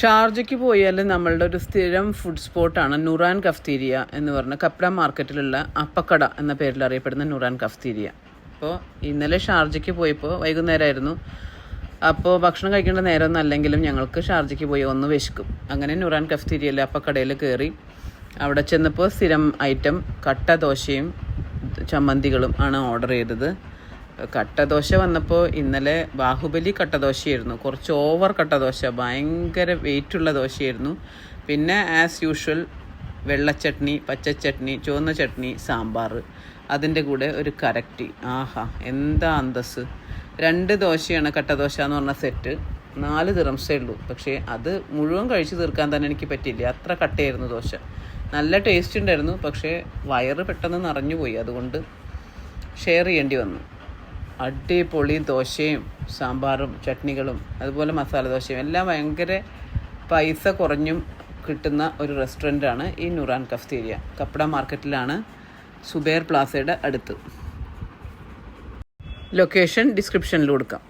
ഷാർജയ്ക്ക് പോയാൽ നമ്മളുടെ ഒരു സ്ഥിരം ഫുഡ് സ്പോട്ടാണ് നുറാൻ കഫ്തീരിയ എന്ന് പറഞ്ഞ കപ്ര മാർക്കറ്റിലുള്ള അപ്പക്കട എന്ന പേരിൽ അറിയപ്പെടുന്ന നുറാൻ കഫ്തീരിയ. അപ്പോൾ ഇന്നലെ ഷാർജയ്ക്ക് പോയപ്പോൾ വൈകുന്നേരമായിരുന്നു അപ്പോൾ ഭക്ഷണം കഴിക്കേണ്ട നേരമൊന്നും അല്ലെങ്കിലും ഞങ്ങൾക്ക് ഷാർജയ്ക്ക് പോയി ഒന്ന് വിശക്കും. അങ്ങനെ നുറാൻ കഫ്തീരിയയിലെ അപ്പക്കടയിൽ കയറി അവിടെ ചെന്നപ്പോൾ സ്ഥിരം ഐറ്റം കട്ട ദോശയും ചമ്മന്തികളും ആണ് ഓർഡർ ചെയ്തത്. കട്ടദോശ വന്നപ്പോൾ ഇന്നലെ ബാഹുബലി കട്ടദോശയായിരുന്നു. കുറച്ച് ഓവർ കട്ടദോശ ഭയങ്കര വെയിറ്റുള്ള ദോശയായിരുന്നു. പിന്നെ ആസ് യൂഷ്വൽ വെള്ളച്ചട്നി പച്ചച്ചട്നി ചുവന്ന ചട്നി സാമ്പാർ. അതിന്റെ കൂടെ ഒരു കരക്റ്റി ആഹാ എന്താ അന്തസ് രണ്ട് ദോശയാണ് കട്ടദോശ എന്ന് പറഞ്ഞ സെറ്റ് നാല് ദിറംസേ ഉള്ളൂ. പക്ഷേ അത് മുഴുവൻ കഴിച്ചു തീർക്കാൻ തന്നെ എനിക്ക് പറ്റിയില്ല. അത്ര കട്ടയായിരുന്നു ദോശ. നല്ല ടേസ്റ്റ് ഉണ്ടായിരുന്നു പക്ഷേ വയറ് പെട്ടെന്ന് നിറഞ്ഞു പോയി അതുകൊണ്ട് ഷെയർ ചെയ്യേണ്ടി വന്നു. അടിപൊളി ദോശയും സാമ്പാറും ചട്നികളും അതുപോലെ മസാല ദോശയും. എല്ലാം ഭയങ്കര പൈസ കുറഞ്ഞും കിട്ടുന്ന ഒരു റെസ്റ്റോറന്റാണ് ഈ നുറാൻ കഫ്തീരിയ. കപ്പട മാർക്കറ്റിലാണ് സുബേർ പ്ലാസയുടെ അടുത്ത്. ലൊക്കേഷൻ ഡിസ്ക്രിപ്ഷനിൽ കൊടുക്കാം.